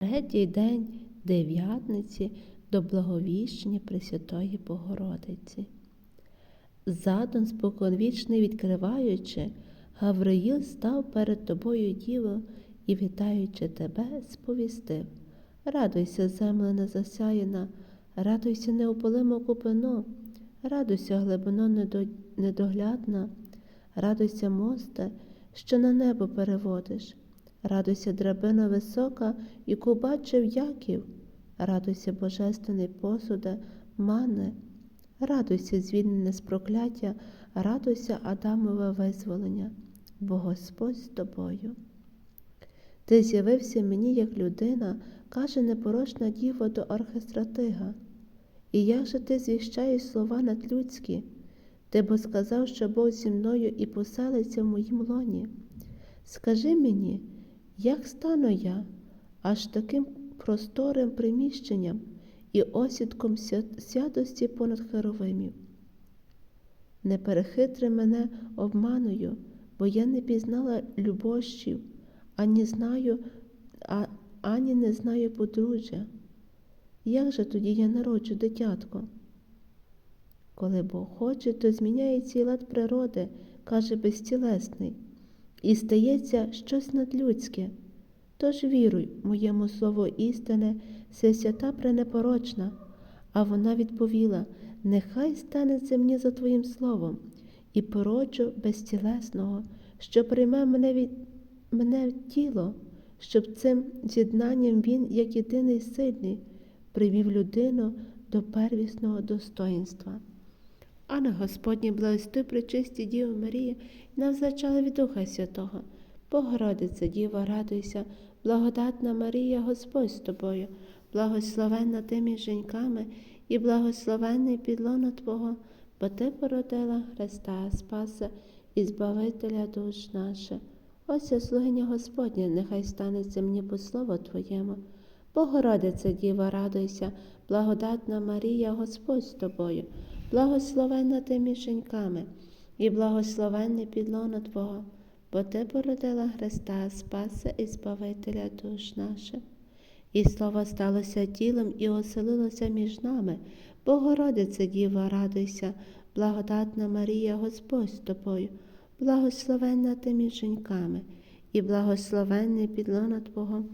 Третій день дев'ятниці до благовіщення Пресвятої Богородиці. Задум споконвічний відкриваючи, Гавриїл став перед тобою, Діво, і, вітаючи тебе, сповістив. Радуйся, земле незасяяна, радуйся, неопалимо купино, радуйся, глибино недоглядна, радуйся, мосте, що на небо переводиш. Радуйся, драбина висока, яку бачив Яків. Радуйся, божественний посуде, мане. Радуйся, звільнене з прокляття, радуйся, Адамове визволення, бо Господь з тобою. Ти з'явився мені як людина, каже непорочна діва до архистратига. І як же ти звіщаєш слова надлюдські? Ти бо сказав, що Бог зі мною і поселиться в моїм лоні. Скажи мені, як стану я аж таким просторим приміщенням і осідком святості понад херовимів? Не перехитри мене обманою, бо я не пізнала любощів, ані знаю, а, ані не знаю подружжя. Як же тоді я народжу дитятко? Коли Бог хоче, то зміняє цей лад природи, каже безтілесний, і стається щось надлюдське. Тож віруй моєму слову істини, се свята пренепорочна. А вона відповіла: Нехай станеться мені за твоїм словом, і породжу безтілесного, що прийме мене від мене в тіло, щоб цим з'єднанням він, як єдиний сильний, привів людину до первісного достоїнства. А на Господній благости причисті Діво Марія, і нам зачала від Духа Святого. Богородиця, Діва, радуйся, благодатна Марія, Господь з тобою, благословенна ти між жінками, і благословенний підлоно Твого, бо Ти породила Христа, Спаса і Збавителя душ наших. Ось я слугиня Господня, нехай станеться мені по слову Твоєму. Богородиця, Діва, радуйся, благодатна Марія, Господь з тобою, благословенна ти між жінками, і благословенне підлоно Твого, бо Ти породила Христа, Спаса і Збавителя душ наших. І слово сталося тілом і оселилося між нами. Богородиця, Діва, радуйся, благодатна Марія, Господь з тобою, благословенна ти між жінками, і благословенне підлона Твого,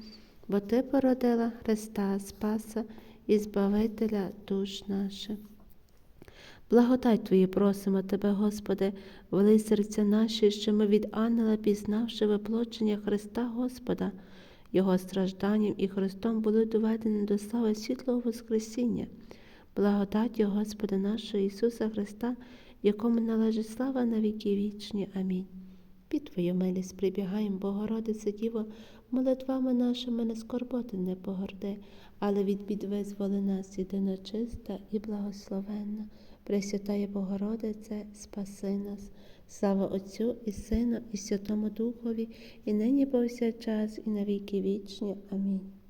бо Ти породила Христа, Спаса і Збавителя душ наших. Благодать Твої просимо Тебе, Господи, вели серця наші, що ми від ангела, пізнавши виплочення Христа Господа, Його стражданням і Христом були доведені до слави світлого Воскресіння. Благодаттю Господа нашого Ісуса Христа, якому належить слава на віки вічні. Амінь. Під Твою милість прибігаємо, Богородице Діво, молитвами нашими не скорботи не погорди, але від бід визволи нас єдина чиста і благословенна. Пресвятає Богородице, спаси нас. Слава Отцю і Сину, і Святому Духові, і нині повсякчас, і на віки вічні. Амінь.